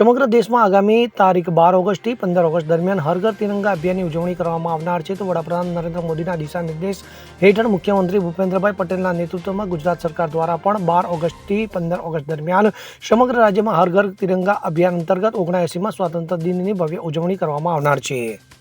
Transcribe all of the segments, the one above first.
સમગ્ર દેશમાં આગામી તારીખ બાર ઓગસ્ટથી પંદર ઓગસ્ટ દરમિયાન હર ઘર તિરંગા અભિયાનની ઉજવણી કરવામાં આવનાર છે. તો વડાપ્રધાન નરેન્દ્ર મોદીના દિશા નિર્દેશ હેઠળ મુખ્યમંત્રી ભૂપેન્દ્રભાઈ પટેલના નેતૃત્વમાં ગુજરાત સરકાર દ્વારા પણ બાર ઓગસ્ટથી પંદર ઓગસ્ટ દરમિયાન સમગ્ર રાજ્યમાં હર ઘર તિરંગા અભિયાન અંતર્ગત ઓગણએંસીમાં સ્વાતંત્ર્ય દિનની ભવ્ય ઉજવણી કરવામાં આવનાર છે.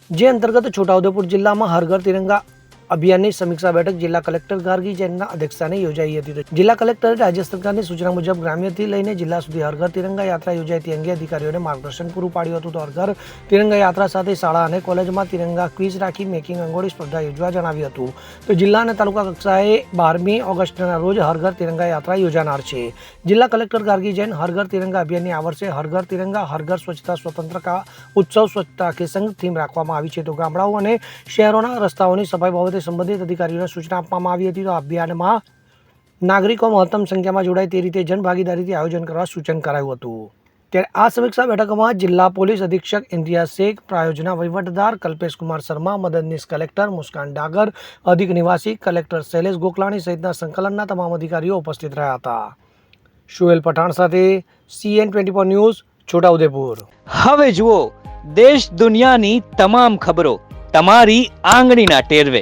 જે અંતર્ગત છોટાઉદેપુર જિલ્લામાં હર ઘર તિરંગા અભિયાનની સમીક્ષા બેઠક જિલ્લા કલેક્ટર ગાર્ગી જૈનના અધ્યક્ષસ્થાને યોજાઈ હતી. જિલ્લા કલેક્ટરે રાજ્ય સરકારની સૂચના મુજબ ગ્રામ્યથી લઈને જિલ્લા સુધી હર ઘર તિરંગા યાત્રા યોજાય તે અંગે અધિકારીઓને માર્ગદર્શન પૂરું પાડ્યું હતું. તો હર તિરંગા યાત્રા સાથે શાળા અને કોલેજમાં તિરંગા ક્વિઝ રાખી મેકિંગ અંગોળી સ્પર્ધા યોજવા જણાવ્યું હતું. તો જિલ્લા અને તાલુકા કક્ષાએ બારમી ઓગસ્ટના રોજ હર ઘર તિરંગા યાત્રા યોજાનાર છે. જિલ્લા કલેક્ટર ગાર્ગી જૈન હર તિરંગા અભિયાનની આ વર્ષે હર ઘર તિરંગા, હર ઘર સ્વચ્છતા સ્વતંત્ર કા ઉત્સવ સ્વચ્છતા કે સંઘ થીમ રાખવામાં આવી છે. તો ગામડાઓ અને શહેરોના રસ્તાઓની સફાઈ બાબતે સંબંધિત અધિકારીઓને સૂચના આપવામાં આવી હતી તો અભિયાનમાં નાગરિકો મહત્તમ સંખ્યામાં જોડાય તે રીતે જનભાગીદારીથી આયોજન કરવા સૂચન કરાયું હતું. ત્યારે આ સમીક્ષા બેઠકમાં જિલ્લા પોલીસ અધિક્ષક ઇન્દ્રિયા શેખ, પ્રાયોજના વહીવટદાર કલ્પેશ કુમાર શર્મા મદદનીશ કલેક્ટર મુસ્કાન ડાગર, અધિક નિવાસી કલેક્ટર શૈલેષ ગોકલાણી સહિતના સંકલનના તમામ અધિકારીઓ ઉપસ્થિત રહ્યા હતા. શુએલ પઠાણ સાથે CN twenty four news, Chhota Udepur. હવે જુઓ, દેશ દુનિયાની તમામ ખબરો તમારી આંગળીના ટેરવે.